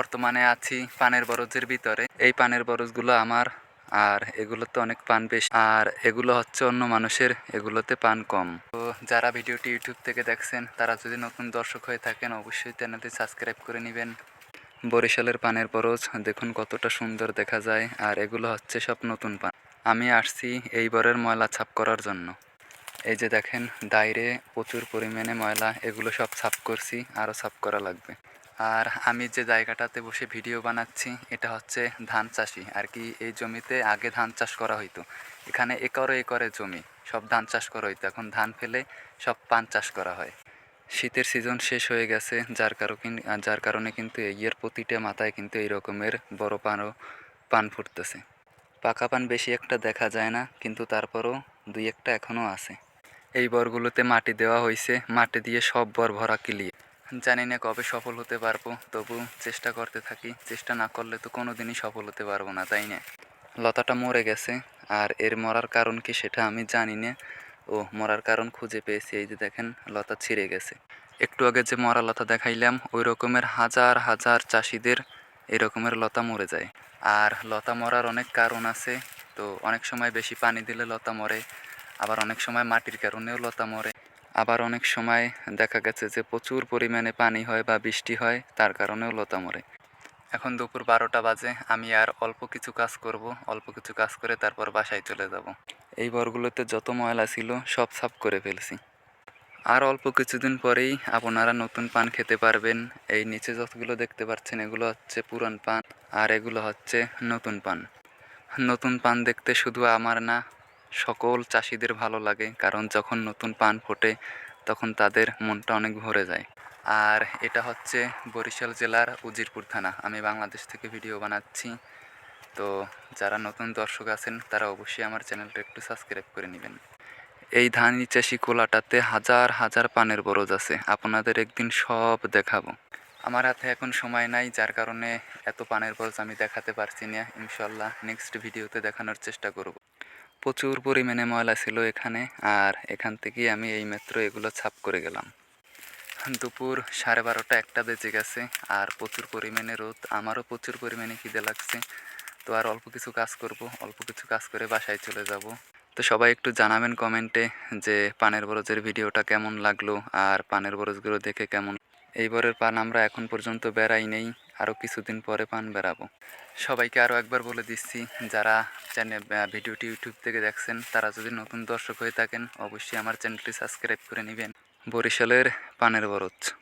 বর্তমানে আছি পানের বরজের ভিতরে। এই পানের বরজগুলো আমার, আর এগুলোতে অনেক পান বেশি, আর এগুলো হচ্ছে অন্য মানুষের, এগুলোতে পান কম। তো যারা ভিডিওটি ইউটিউব থেকে দেখছেন, তারা যদি নতুন দর্শক হয়ে থাকেন, অবশ্যই চ্যানেলটি সাবস্ক্রাইব করে নেবেন। বরিশালের পানের বরজ, দেখুন কতটা সুন্দর দেখা যায়, আর এগুলো হচ্ছে সব নতুন পান। আমি আসছি এইবারের ময়লা ছাপ করার জন্য। এই যে দেখেন দায়রে প্রচুর পরিমাণে ময়লা, এগুলো সব ছাপ করছি, আরও ছাপ করা লাগবে। আর আমি যে জায়গাটাতে বসে ভিডিও বানাচ্ছি, এটা হচ্ছে ধান চাষি। আর কি এই জমিতে আগে ধান চাষ করা হইতো। এখানে একরে একরে জমি, সব ধান চাষ করা হইতো। এখন ধান ফেলে সব পান চাষ করা হয়। শীতের সিজন শেষ হয়ে গেছে, যার কারণে যার কারণে কিন্তু এর প্রতিটা মাথায় কিন্তু এই রকমের বড় পানও পান ফুটতেছে। পাকা পান বেশি একটা দেখা যায় না, কিন্তু তারপরও দুই একটা এখনও আছে। এই বরগুলোতে মাটি দেওয়া হয়েছে মাটি দিয়ে সব বর ভরা কিলিয়ে জানি না কবে সফল হতে পারব, তবু চেষ্টা করতে থাকি। চেষ্টা না করলে তো কোনো দিনই সফল হতে পারব না, তাই না? লতাটা মরে গেছে, আর এর মরার কারণ কি সেটা আমি জানি না। ও, মরার কারণ খুঁজে পেয়েছি, এই যে দেখেন, লতা ছিঁড়ে গেছে। একটু আগে যে মরা লতা দেখাইলাম, ওই রকমের হাজার হাজার চাষিদের এই রকমের লতা মরে যায়। আর লতা মরার অনেক কারণ আছে, তো অনেক সময় বেশি পানি দিলে লতা মরে, আবার অনেক সময় মাটির কারণেও লতা মরে। আবার অনেক সময় দেখা গেছে যে প্রচুর পরিমাণে পানি হয় বা বৃষ্টি হয়, তার কারণেও লতা মরে। এখন দুপুর বারোটা বাজে, আমি আর অল্প কিছু কাজ করব, অল্প কিছু কাজ করে তারপর বাসায় চলে যাব। এই বরগুলোতে যত ময়লা ছিল, সব সাফ করে ফেলছি। আর অল্প কিছুদিন পরেই আপনারা নতুন পান খেতে পারবেন। এই নিচে যতগুলো দেখতে পাচ্ছেন, এগুলো হচ্ছে পুরান পান, আর এগুলো হচ্ছে নতুন পান। নতুন পান দেখতে শুধু আমার না সকল চাষিদের ভালো লাগে, কারণ যখন নতুন পান ফোটে, তখন তাদের মনটা অনেক ভরে যায়। আর এটা হচ্ছে বরিশাল জেলার উজিরপুর থানা। আমি বাংলাদেশ থেকে ভিডিও বানাচ্ছি। তো যারা নতুন দর্শক আছেন, তারা অবশ্যই আমার চ্যানেলটা একটু সাবস্ক্রাইব করে নেবেন। এই ধান চাষি কোলাটাতে হাজার হাজার পানের বরজ আছে। আপনাদের একদিন সব দেখাবো। আমার হাতে এখন সময় নাই, যার কারণে এত পানের বরজ আমি দেখাতে পারছি না। ইনশাল্লাহ নেক্সট ভিডিওতে দেখানোর চেষ্টা করব। প্রচুর পরিমাণে ময়লা ছিল এখানে, আর এখান থেকেই আমি এইমাত্র এগুলো ছাপ করে গেলাম। দুপুর সাড়ে বারোটা একটা বেজে গেছে, আর প্রচুর পরিমাণে রোদ, আমারও প্রচুর পরিমাণে খিদে লাগছে। তো আর অল্প কিছু কাজ করব, অল্প কিছু কাজ করে বাসায় চলে যাব। তো সবাই একটু জানাবেন কমেন্টে যে পানের বরজের ভিডিওটা কেমন লাগল, আর পানের বরজগুলো দেখে কেমন। এইবারের পান আমরা এখন পর্যন্ত বেড়াই নেই আরও কিছুদিন পরে পান বেড়াবো। সবাইকে আরও একবার বলে দিচ্ছি, যারা চ্যানেল ভিডিওটি ইউটিউব থেকে দেখছেন, তারা যদি নতুন দর্শক হয়ে থাকেন, অবশ্যই আমার চ্যানেলটি সাবস্ক্রাইব করে নেবেন। বরিশালের পানের বরজ।